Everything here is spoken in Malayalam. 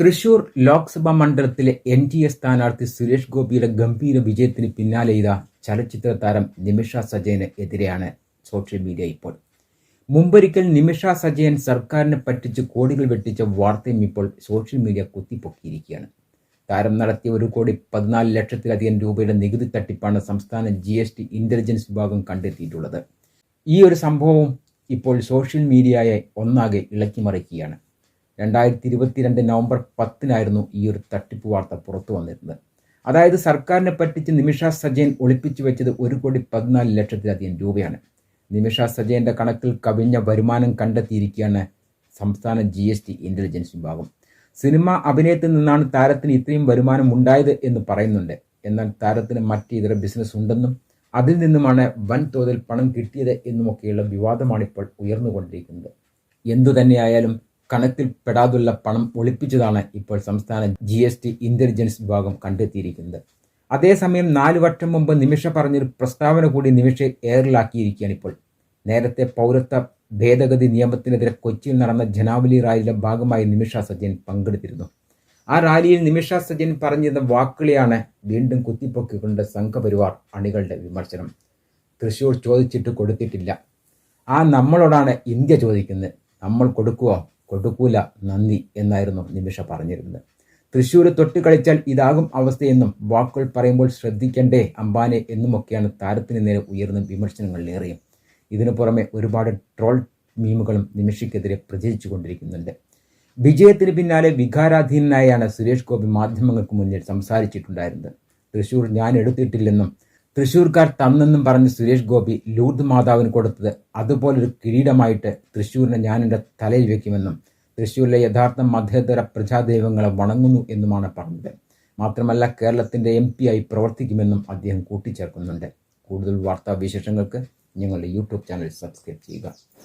തൃശൂർ ലോക്സഭാ മണ്ഡലത്തിലെ എൻ ഡി എ സ്ഥാനാർത്ഥി സുരേഷ് ഗോപിയുടെ ഗംഭീര വിജയത്തിന് പിന്നാലെ ഇതാ ചലച്ചിത്ര താരം നിമിഷ സജയന് എതിരെയാണ് സോഷ്യൽ മീഡിയ ഇപ്പോൾ. മുമ്പൊരിക്കൽ നിമിഷ സജയൻ സർക്കാരിനെ പറ്റിച്ച് കോടികൾ വെട്ടിച്ച വാർത്തയും ഇപ്പോൾ സോഷ്യൽ മീഡിയ കുത്തിപ്പൊക്കിയിരിക്കുകയാണ്. താരം നടത്തിയ ഒരു കോടി പതിനാല് ലക്ഷത്തിലധികം രൂപയുടെ നികുതി തട്ടിപ്പാണ് സംസ്ഥാന ജി എസ് ടി ഇന്റലിജൻസ് വിഭാഗം കണ്ടെത്തിയിട്ടുള്ളത്. ഈ ഒരു സംഭവം ഇപ്പോൾ സോഷ്യൽ മീഡിയയെ ഒന്നാകെ ഇളക്കിമറിക്കുകയാണ്. രണ്ടായിരത്തി ഇരുപത്തിരണ്ട് നവംബർ പത്തിനായിരുന്നു ഈ ഒരു തട്ടിപ്പ് വാർത്ത പുറത്തു വന്നിരുന്നത്. അതായത് സർക്കാരിനെ പറ്റിച്ച് നിമിഷ സജയൻ ഒളിപ്പിച്ചു വെച്ചത് ഒരു കോടി പതിനാല് ലക്ഷത്തിലധികം രൂപയാണ്. നിമിഷ സജയന്റെ കണക്കിൽ കവിഞ്ഞ വരുമാനം കണ്ടെത്തിയിരിക്കുകയാണ് സംസ്ഥാന ജി എസ് ടി ഇന്റലിജൻസ് വിഭാഗം. സിനിമ അഭിനയത്തിൽ നിന്നാണ് താരത്തിന് ഇത്രയും വരുമാനം ഉണ്ടായത് എന്ന് പറയുന്നുണ്ട്. എന്നാൽ താരത്തിന് മറ്റ് ഇതര ബിസിനസ് ഉണ്ടെന്നും അതിൽ നിന്നുമാണ് വൻതോതിൽ പണം കിട്ടിയത് എന്നുമൊക്കെയുള്ള വിവാദമാണിപ്പോൾ ഉയർന്നുകൊണ്ടിരിക്കുന്നത്. എന്തുതന്നെയായാലും കണക്കിൽ പെടാതുള്ള പണം ഒളിപ്പിച്ചതാണ് ഇപ്പോൾ സംസ്ഥാന ജി എസ് ടി ഇന്റലിജൻസ് വിഭാഗം കണ്ടെത്തിയിരിക്കുന്നത്. അതേസമയം നാലു വർഷം മുമ്പ് നിമിഷ പറഞ്ഞൊരു പ്രസ്താവന കൂടി നിമിഷ എയറിലാക്കിയിരിക്കുകയാണ് ഇപ്പോൾ. നേരത്തെ പൗരത്വ ഭേദഗതി നിയമത്തിനെതിരെ കൊച്ചിയിൽ നടന്ന ജനാവലി റാലിയുടെ ഭാഗമായി നിമിഷ സജ്ജൻ പങ്കെടുത്തിരുന്നു. ആ റാലിയിൽ നിമിഷ സജ്ജൻ പറഞ്ഞിരുന്ന വാക്കുകളെയാണ് വീണ്ടും കുത്തിപ്പൊക്കിക്കൊണ്ട് സംഘപരിവാർ അണികളുടെ വിമർശനം. തൃശൂർ ചോദിച്ചിട്ട് കൊടുത്തിട്ടില്ല. ആ നമ്മളോടാണ് ഇന്ത്യ ചോദിക്കുന്നത്. നമ്മൾ കൊടുക്കുവോ? കൊടുക്കൂല നന്ദി എന്നായിരുന്നു നിമിഷ പറഞ്ഞിരുന്നത്. തൃശ്ശൂർ തൊട്ട് കളിച്ചാൽ ഇതാകും അവസ്ഥയെന്നും വാക്കുകൾ പറയുമ്പോൾ ശ്രദ്ധിക്കണ്ടേ അംബാനെ എന്നുമൊക്കെയാണ് താരത്തിന് നേരെ ഉയർന്ന വിമർശനങ്ങളിലേറെയും. ഇതിനു പുറമെ ഒരുപാട് ട്രോൾ മീമുകളും നിമിഷയ്ക്കെതിരെ പ്രചരിച്ചു കൊണ്ടിരിക്കുന്നുണ്ട്. വിജയത്തിന് പിന്നാലെ വികാരാധീനനായാണ് സുരേഷ് ഗോപി മാധ്യമങ്ങൾക്ക് മുന്നിൽ സംസാരിച്ചിട്ടുണ്ടായിരുന്നത്. തൃശ്ശൂർ ഞാൻ എടുത്തിട്ടില്ലെന്നും തൃശ്ശൂർക്കാർ തന്നെന്നും പറഞ്ഞ് സുരേഷ് ഗോപി ലൂർദ് മാതാവിന് കൊടുത്തത് അതുപോലൊരു കിരീടമായിട്ട് തൃശ്ശൂരിനെ ഞാൻ എന്റെ തലയിൽ വെക്കുമെന്നും തൃശ്ശൂരിലെ യഥാർത്ഥ മധ്യതര പ്രജാദൈവങ്ങളെ വണങ്ങുന്നു എന്നുമാണ് പറഞ്ഞത്. മാത്രമല്ല കേരളത്തിന്റെ എം ആയി പ്രവർത്തിക്കുമെന്നും അദ്ദേഹം കൂട്ടിച്ചേർക്കുന്നുണ്ട്. കൂടുതൽ വാർത്താ വിശേഷങ്ങൾക്ക് ഞങ്ങളുടെ യൂട്യൂബ് ചാനൽ സബ്സ്ക്രൈബ് ചെയ്യുക.